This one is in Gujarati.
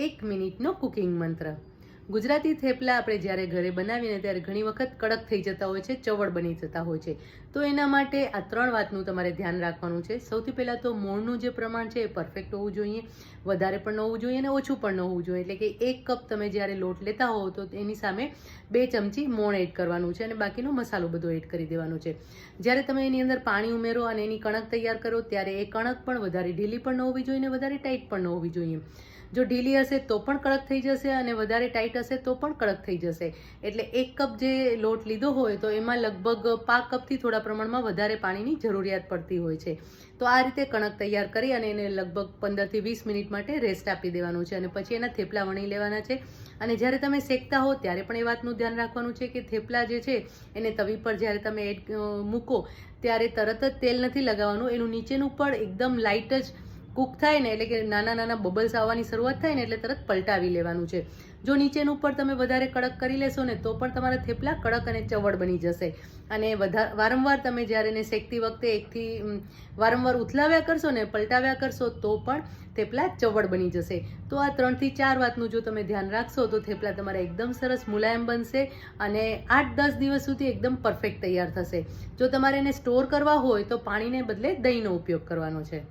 એક મિનિટનો કુકિંગ મંત્ર. ગુજરાતી થેપલા આપણે જ્યારે ઘરે બનાવીને ત્યારે ઘણી વખત કડક થઈ જતા હોય છે ચવડ બની જતા હોય છે. તો એના માટે આ ત્રણ વાતનું તમારે ધ્યાન રાખવાનું છે. સૌથી પહેલાં તો મોણનું જે પ્રમાણ છે એ પરફેક્ટ હોવું જોઈએ. વધારે પણ ન હોવું જોઈએ અને ઓછું પણ ન હોવું જોઈએ. એટલે કે એક કપ તમે જ્યારે લોટ લેતા હોવ તો એની સામે બે ચમચી મોણ એડ કરવાનું છે અને બાકીનો મસાલો બધો એડ કરી દેવાનો છે. જ્યારે તમે એની અંદર પાણી ઉમેરો અને એની કણક તૈયાર કરો ત્યારે એ કણક પણ વધારે ઢીલી પણ ન હોવી જોઈએ અને વધારે ટાઈટ પણ ન હોવી જોઈએ. જો ઢીલી હશે તો પણ કડક થઈ જશે અને વધારે ટાઈટ હશે તો પણ કડક થઈ જશે. એટલે એક કપ જે લોટ લીધો હોય તો એમાં લગભગ પાંચ કપથી થોડા પ્રમાણમાં વધારે પાણીની જરૂરિયાત પડતી હોય છે. તો આ રીતે કણક તૈયાર કરી અને એને લગભગ પંદરથી વીસ મિનિટ માટે રેસ્ટ આપી દેવાનું છે અને પછી એના થેપલા વણી લેવાના છે. અને જ્યારે તમે શેકતા હો ત્યારે પણ એ વાતનું ધ્યાન રાખવાનું છે કે થેપલા જે છે એને તવી પર જ્યારે તમે એડ મૂકો ત્યારે તરત જ તેલ નથી લગાવવાનું. એનું નીચેનું પણ એકદમ લાઇટ જ કૂક થાય ને એટલે કે નાના નાના બબલ્સ આવવાની શરૂઆત થાય ને એટલે તરત પલટાવી લેવાનું છે. જો નીચેનું ઉપર તમે વધારે કડક કરી લેશો ને તો પણ તમારા થેપલા કડક અને ચવડ બની જશે. અને વધારે વારંવાર તમે જ્યારે એને શેકતી વખતે એકથી વારંવાર ઉથલાવ્યા કરશો ને પલટાવ્યા કરશો તો પણ થેપલા ચવડ બની જશે. તો આ ત્રણથી ચાર વાતનું જો તમે ધ્યાન રાખશો તો થેપલા તમારા એકદમ સરસ મુલાયમ બનશે અને આઠ દસ દિવસ સુધી એકદમ પરફેક્ટ તૈયાર થશે. જો તમારે એને સ્ટોર કરવા હોય તો પાણીને બદલે દહીંનો ઉપયોગ કરવાનો છે.